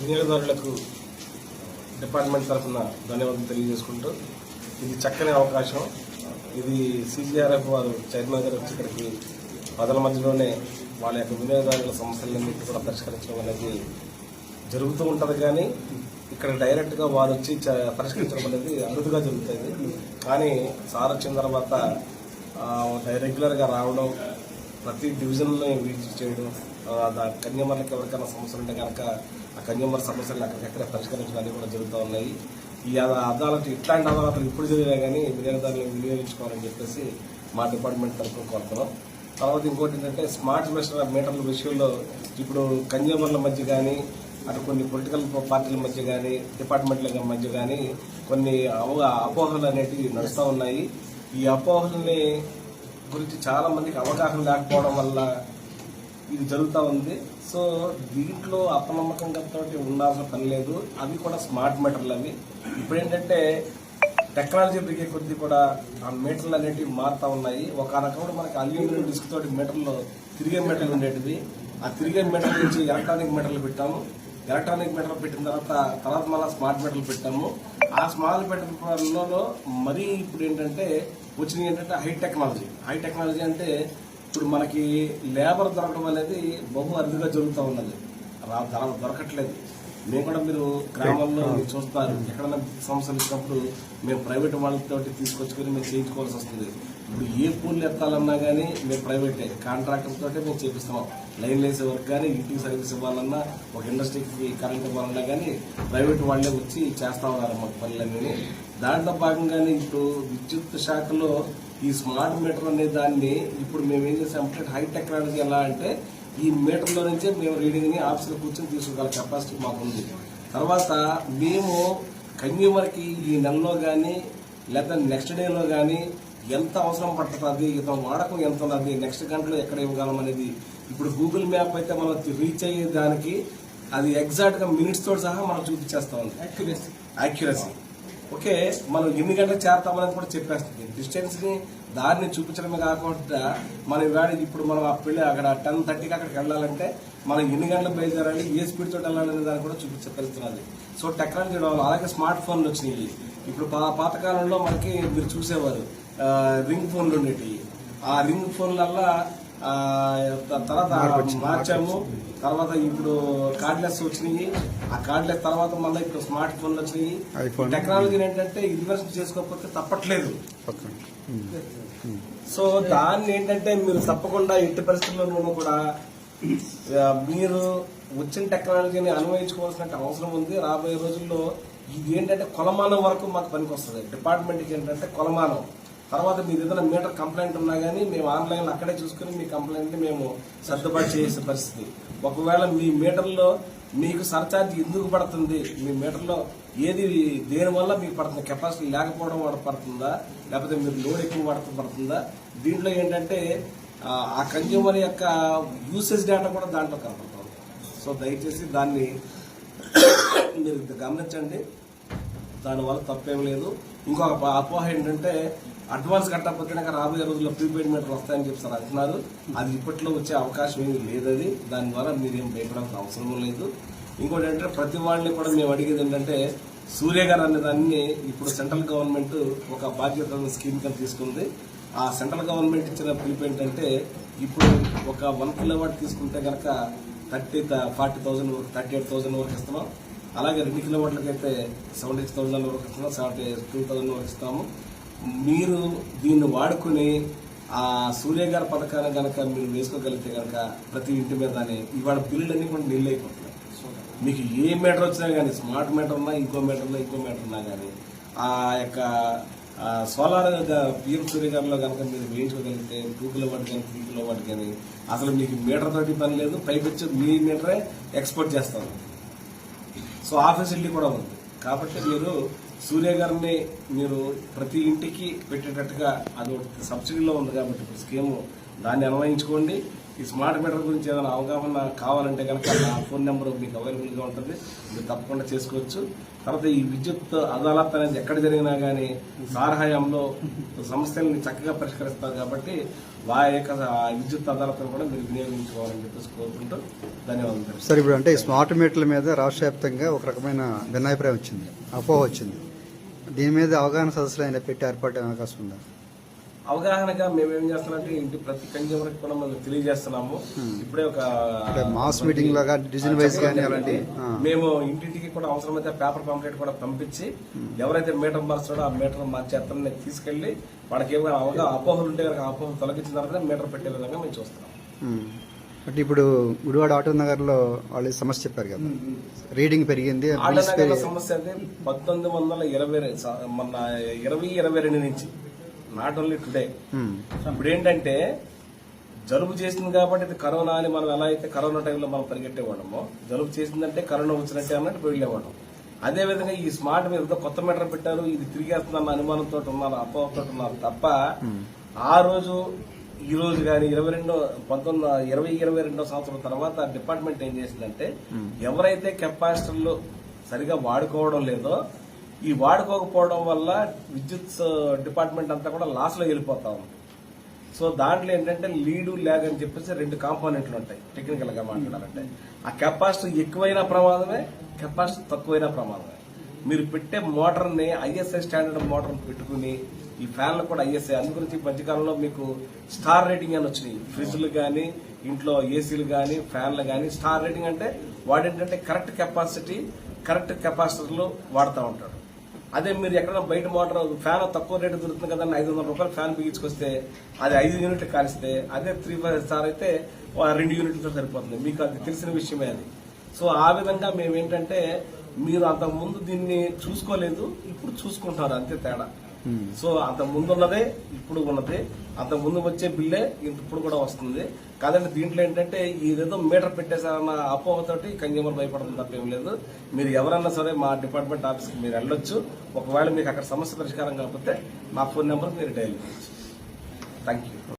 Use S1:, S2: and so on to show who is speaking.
S1: వినియోగదారులకు డిపార్ట్మెంట్ తరఫున ధన్యవాదాలు తెలియజేసుకుంటూ ఇది చక్కని అవకాశం. ఇది సిజిఆర్ఎఫ్ వారు చైర్మన్ గారు వచ్చి ఇక్కడికి పదల మధ్యలోనే వాళ్ళ యొక్క వినియోగదారుల సమస్యలన్నింటినీ కూడా పరిష్కరించడం అనేది జరుగుతూ ఉంటుంది కానీ ఇక్కడ డైరెక్ట్గా వారు వచ్చి చ- పరిష్కరించడం అనేది అరుదుగా జరుగుతుంది. కానీ సార్ వచ్చిన తర్వాత రెగ్యులర్గా రావడం ప్రతి డివిజన్లో విజిట్ చేయడం కన్యూమర్లకు ఎవరికైనా సమస్యలు ఉంటే కనుక ఆ కన్యూమర్ సమస్యలు అక్కడికక్కడ పరిష్కరించడానికి కూడా జరుగుతూ ఉన్నాయి. ఈ అద- ఇట్లాంటి అదాలతులు ఇప్పుడు జరిగినా కానీ వినియోగదారులు వినియోగించుకోవాలని చెప్పేసి మా డిపార్ట్మెంట్ తరఫున కోరుతున్నాం. తర్వాత ఇంకోటి ఏంటంటే స్మార్ట్ మీటర్ మీటర్ల విషయంలో ఇప్పుడు కన్యూమర్ల మధ్య కానీ అటు కొన్ని పొలిటికల్ పార్టీల మధ్య కానీ డిపార్ట్మెంట్ల మధ్య కానీ కొన్ని అపోహలు అనేటివి నడుస్తూ ఉన్నాయి. ఈ అపోహల్ని గురించి చాలా మందికి అవగాహన లేకపోవడం వల్ల ఇది జరుగుతూ ఉంది. సో దీంట్లో అపనమ్మకంతో ఉండాల్సిన పని లేదు. అవి కూడా స్మార్ట్ మీటర్లు అవి. ఇప్పుడు ఏంటంటే టెక్నాలజీ పెరిగే కొద్దీ కూడా ఆ మీటర్లు అనేటివి మారుతూ ఉన్నాయి. ఒక రకంలో మనకి అల్యూమినియం డిస్క్ తోటి మీటర్లు తిరిగే మీటర్లు ఉండేటివి. ఆ తిరిగే మీటర్ నుంచి ఎలక్ట్రానిక్ మీటర్లు పెట్టాము. ఎలక్ట్రానిక్ మీటర్లు పెట్టిన తర్వాత తర్వాత మళ్ళీ స్మార్ట్ మీటర్లు పెట్టాము. ఆ స్మార్ట్ మీటర్లలో మరీ ఇప్పుడు ఏంటంటే వచ్చినవి ఏంటంటే హై టెక్నాలజీ. హై టెక్నాలజీ అంటే ఇప్పుడు మనకి లేబర్ దొరకడం అనేది బహు అరుదుగా జరుగుతూ ఉన్నది. రా- ధర దొరకట్లేదు. మేము కూడా మీరు గ్రామాల్లో మీరు చూస్తారు. ఎక్కడైనా సమస్యలు ఇచ్చినప్పుడు మేము ప్రైవేట్ వాళ్ళతో తీసుకొచ్చుకొని మేము చేయించుకోవాల్సి వస్తుంది. ఇప్పుడు ఏ పూలు ఎత్తాలన్నా కానీ మేము ప్రైవేటే. కాంట్రాక్టర్ తోటే మేము చేపిస్తున్నాం లైన్ వేసే వర్క్ కానీ ఇంటికి సర్వీస్ ఇవ్వాలన్నా ఒక ఇండస్ట్రీకి కరెంట్ ఇవ్వాలన్నా కానీ ప్రైవేట్ వాళ్ళే వచ్చి చేస్తా ఉన్నారు మాకు పనులన్నీ. దాంట్లో భాగంగానే ఇప్పుడు విద్యుత్ శాఖలో ఈ స్మార్ట్ మీటర్ అనే దాన్ని ఇప్పుడు మేము ఏం చేసామంటే హై టెక్నాలజీ ఎలా అంటే ఈ మీటర్లో నుంచే మేము రీడింగ్ని ఆఫీస్లో కూర్చొని తీసుకోగల కెపాసిటీ మాకు ఉంది. తర్వాత మేము కన్యూమర్కి ఈ నెలలో కానీ లేదా నెక్స్ట్ డేలో కానీ ఎంత అవసరం పడుతుంది ఇతను వాడకం ఎంత ఉన్నది నెక్స్ట్ గంటలో ఎక్కడ ఇవ్వగలం అనేది ఇప్పుడు గూగుల్ మ్యాప్ అయితే మనం రీచ్ అయ్యే దానికి అది ఎగ్జాక్ట్గా మినిట్స్ తోటి సహా మనం చూపించేస్తా ఉంది. యాక్యురసీ యాక్యురసీ ఓకే మనం ఎన్ని గంటలకు చేరతామని కూడా చెప్పేస్తుంది. డిస్టెన్స్ని దారిని చూపించడమే కాకుండా మనం ఇవాళ ఇప్పుడు మనం ఆ పెళ్ళి అక్కడ టెన్ థర్టీకి అక్కడికి వెళ్ళాలంటే మనం ఎన్ని గంటలకు బయలుదేరాలి ఏ స్పీడ్ తోటి వెళ్ళాలనే దాన్ని కూడా చూపించగలుగుతున్నది సో టెక్నాలజీ డెవలప్ అలాగే స్మార్ట్ ఫోన్లు వచ్చినాయి. ఇప్పుడు పా- పాతకాలంలో మనకి మీరు చూసేవారు రింగ్ ఫోన్లు ఉండేటివి. ఆ రింగ్ ఫోన్లల్లో తర్వాత మార్చాము. తర్వాత ఇప్పుడు కార్డ్లెస్ వచ్చినాయి. ఆ కార్డ్లెస్ తర్వాత మళ్ళీ ఇప్పుడు స్మార్ట్ ఫోన్లు వచ్చినాయి. టెక్నాలజీ ఏంటంటే ఇన్వెస్ట్ చేసుకోకపోతే తప్పట్లేదు.
S2: ఓకే
S1: సో దాన్ని ఏంటంటే మీరు తప్పకుండా ఎట్టి పరిస్థితుల్లోనూ కూడా మీరు వచ్చిన టెక్నాలజీని అన్వయించుకోవాల్సిన అవసరం ఉంది. రాబోయే రోజుల్లో ఇది ఏంటంటే కొలమానం వరకు మాకు పనికి వస్తుంది డిపార్ట్మెంట్కి ఏంటంటే కొలమానం. తర్వాత మీరు ఏదైనా మీటర్ కంప్లైంట్ ఉన్నా కానీ మేము ఆన్లైన్ అక్కడే చూసుకుని మీ కంప్లైంట్ని మేము సర్దుబాటు చేసే పరిస్థితి. ఒకవేళ మీ మీటర్లో మీకు సర్ఛార్జ్ ఎందుకు పడుతుంది? మీ మీటర్లో ఏది దేనివల్ల మీకు పడుతుంది? కెపాసిటీ లేకపోవడం వల్ల పడుతుందా? లేకపోతే మీరు లోడ్ ఎక్కువ పడుతూ పడుతుందా? దీంట్లో ఏంటంటే ఆ, ఆ కన్జ్యూమర్ యొక్క యూసేజ్ డేటా కూడా దాంట్లో కనపడుతుంది. సో దయచేసి దాన్ని మీరు గమనించండి. దానివల్ల తప్పేం లేదు. ఇంకొక అపోహ ఏంటంటే అడ్వాన్స్ కట్టకపోతే రాబోయే రోజుల్లో ప్రీపెయిడ్ మీటర్ వస్తాయని చెప్పి అంటున్నారు. అది ఇప్పట్లో వచ్చే అవకాశం ఏమి లేదది. దాని ద్వారా మీరేం భయపడాల్సిన అవసరం లేదు. ఇంకోటి ఏంటంటే ప్రతి వాళ్ళని కూడా మేము అడిగేది ఏంటంటే సూర్య గారు అనే దాన్ని ఇప్పుడు సెంట్రల్ గవర్నమెంట్ ఒక బాధ్యత స్కీమ్ కింద తీసుకుంది. ఆ సెంట్రల్ గవర్నమెంట్ ఇచ్చిన పిలుపు ఏంటంటే ఇప్పుడు ఒక వన్ కిలో వాట్ తీసుకుంటే కనుక thirty forty thousand thirty eight thousand వరకు ఇస్తున్నాం. అలాగే రెండు కిలోమీటర్లకి అయితే సెవెంటీ సిక్స్ థౌసండ్ వరకు ఇస్తున్నాం సెవెంటీ టూ థౌసండ్ వరకు ఇస్తాము. మీరు దీన్ని వాడుకుని ఆ సూర్య గారి పథకాన్ని కనుక మీరు వేసుకోగలిగితే కనుక ప్రతి ఇంటి మీదనే ఇవాళ బిల్లులు అన్ని కూడా నీళ్ళు అయిపోతున్నాయి మీకు ఏ మీటర్ వచ్చినా కానీ స్మార్ట్ మీటర్ ఉన్నా ఇంకో మీటర్ ఉన్నా ఇంకో మీటర్ ఉన్నా కానీ ఆ యొక్క సోలార్ పిఎం సూర్యగారిలో కనుక మీరు వేయించుకోగలిగితే టూ కిలో వాట్ కానీ త్రీ కిలో వాట్ కానీ అసలు మీకు మీటర్ తోటి పని లేదు పైకి వచ్చి మీ మీటరే ఎక్స్పోర్ట్ చేస్తారు సో ఆ ఫెసిలిటీ కూడా ఉంది. కాబట్టి మీరు సూర్య గారిని మీరు ప్రతి ఇంటికి పెట్టేటట్టుగా అది సబ్సిడీలో ఉంది కాబట్టి ఇప్పుడు స్కీము దాన్ని అన్వయించుకోండి. ఈ స్మార్ట్ మీటర్ గురించి ఏదైనా అవగాహన కావాలంటే కనుక నా ఫోన్ నెంబర్ మీకు అవైలబుల్గా ఉంటుంది. మీరు తప్పకుండా చేసుకోవచ్చు. తర్వాత ఈ విద్యుత్ అదాలత్ అనేది ఎక్కడ జరిగినా కానీ సార్ సమస్యల్ని చక్కగా పరిష్కరిస్తారు కాబట్టి వారి యొక్క విద్యుత్ అదాలతను కూడా మీరు వినియోగించుకోవాలని చెప్పేసి కోరుకుంటూ ధన్యవాదాలు
S2: సార్ ఇప్పుడు అంటే స్మార్ట్ మీటర్ల మీద రాష్ట్ర వ్యాప్తంగా ఒక రకమైన భిన్నాభిప్రాయం వచ్చింది అపోహ వచ్చింది. దీని మీద అవగాహన సదస్సులు ఆయన పెట్టి ఏర్పాటు అవకాశం ఉందా?
S1: అవగాహనగా మేము ఏం చేస్తున్నామంటే ఇంటి ప్రతి కన్జ్యూమర్ కూడా మనం తెలియజేస్తున్నాము. ఇప్పుడే ఒక
S2: అంటే మాస్ మీటింగ్ లాగా డిజైన్ వైజ్ కానీ అలాంటి.
S1: మేము ఇంటింటికి కూడా అవసరమైతే పేపర్ పంప్లెట్ కూడా పంపించి ఎవరైతే మీటర్ మార్చాడో ఆ మీటర్ మార్చే అతన్ని తీసుకెళ్ళి వాళ్ళకి ఏమైనా అవగా అపోహలు ఉంటే కనుక అపోహలు తొలగించిన తర్వాత మీటర్ పెట్టే విధంగా మేము చూస్తున్నాం.
S2: ఉమ్. అంటే ఇప్పుడు గుడివాడ ఆటో నగర్లో వాళ్ళు సమస్య చెప్పారు కదా. రీడింగ్ పెరిగింది బిల్స్
S1: ఆటనగర్ల
S2: పెరిగి
S1: సమస్య అంటే పంతొమ్మిది వందల ఇరవై మొన్న ఇరవై ఇరవై రెండు నుంచి నాట్ ఓన్లీ టుడే. ఇప్పుడు ఏంటంటే జలుబు చేసింది కాబట్టి ఇది కరోనా అని మనం ఎలా అయితే కరోనా టైంలో మనం పరిగెట్టేవాడమో జలుబు చేసిందంటే కరోనా వచ్చినట్టే అన్నట్టు వెళ్ళేవాళ్ళం. అదే విధంగా ఈ స్మార్ట్ మీద కొత్త మీటర్ పెట్టారు ఇది తిరిగేస్తుందన్న అనుమానంతో ఉన్నారు అపోహతో ఉన్నారు తప్ప ఆ రోజు ఈ రోజు కానీ ఇరవై రెండో పంతొమ్మిది ఇరవై ఇరవై రెండో సంవత్సరం తర్వాత డిపార్ట్మెంట్ ఏం చేసిందంటే ఎవరైతే కెపాసిటర్లు సరిగా వాడుకోవడం లేదో ఈ వాడుకోకపోవడం వల్ల విద్యుత్ డిపార్ట్మెంట్ అంతా కూడా లాస్లో వెళ్ళిపోతా ఉంది. సో దాంట్లో ఏంటంటే లీడు ల్యాగ్ అని చెప్పేసి రెండు కాంపోనెంట్లు ఉంటాయి టెక్నికల్గా మాట్లాడాలంటే. ఆ కెపాసిటీ ఎక్కువైనా ప్రమాదమే కెపాసిటీ తక్కువైనా ప్రమాదమే. మీరు పెట్టే మోటార్ని ఐఎస్ఐ స్టాండర్డ్ మోటార్ పెట్టుకుని ఈ ఫ్యాన్లు కూడా ఐఎస్ఐ. అందు గురించి ఈ మధ్యకాలంలో మీకు స్టార్ రేటింగ్ అని వచ్చినాయి. ఫ్రిడ్జ్లు కానీ ఇంట్లో ఏసీలు కానీ ఫ్యాన్లు కానీ స్టార్ రేటింగ్ అంటే వాడేంటంటే కరెక్ట్ కెపాసిటీ కరెక్ట్ కెపాసిటర్లు వాడుతూ ఉంటాడు. అదే మీరు ఎక్కడైనా బయట మోటార్ ఫ్యాన్ తక్కువ రేటు దొరుకుతుంది కదా ఐదు వందల రూపాయలు ఫ్యాన్ బిగించుకొస్తే అది ఐదు యూనిట్లు కాలిస్తే అదే త్రీ ఫైవ్ స్టార్ అయితే రెండు యూనిట్లతో సరిపోతుంది. మీకు అది తెలిసిన విషయమే అది. సో ఆ విధంగా మేము ఏంటంటే మీరు అంతకు ముందు దీన్ని చూసుకోలేదు ఇప్పుడు చూసుకుంటారు అంతే తేడా. సో అంత ముందు ఉన్నదే ఇప్పుడు ఉన్నది. అంత ముందు వచ్చే బిల్లే ఇప్పుడు కూడా వస్తుంది. కాదంటే దీంట్లో ఏంటంటే ఇదేదో మీటర్ పెట్టేశారన్న అపోహతోటి కన్జ్యూమర్ భయపడడం తప్పేం లేదు. మీరు ఎవరన్నా సరే మా డిపార్ట్మెంట్ ఆఫీస్కి మీరు వెళ్ళొచ్చు. ఒకవేళ మీకు అక్కడ సమస్య పరిష్కారం కాకపోతే మా ఫోన్ నెంబర్ మీరు డైల్ చేయొచ్చు. Thank you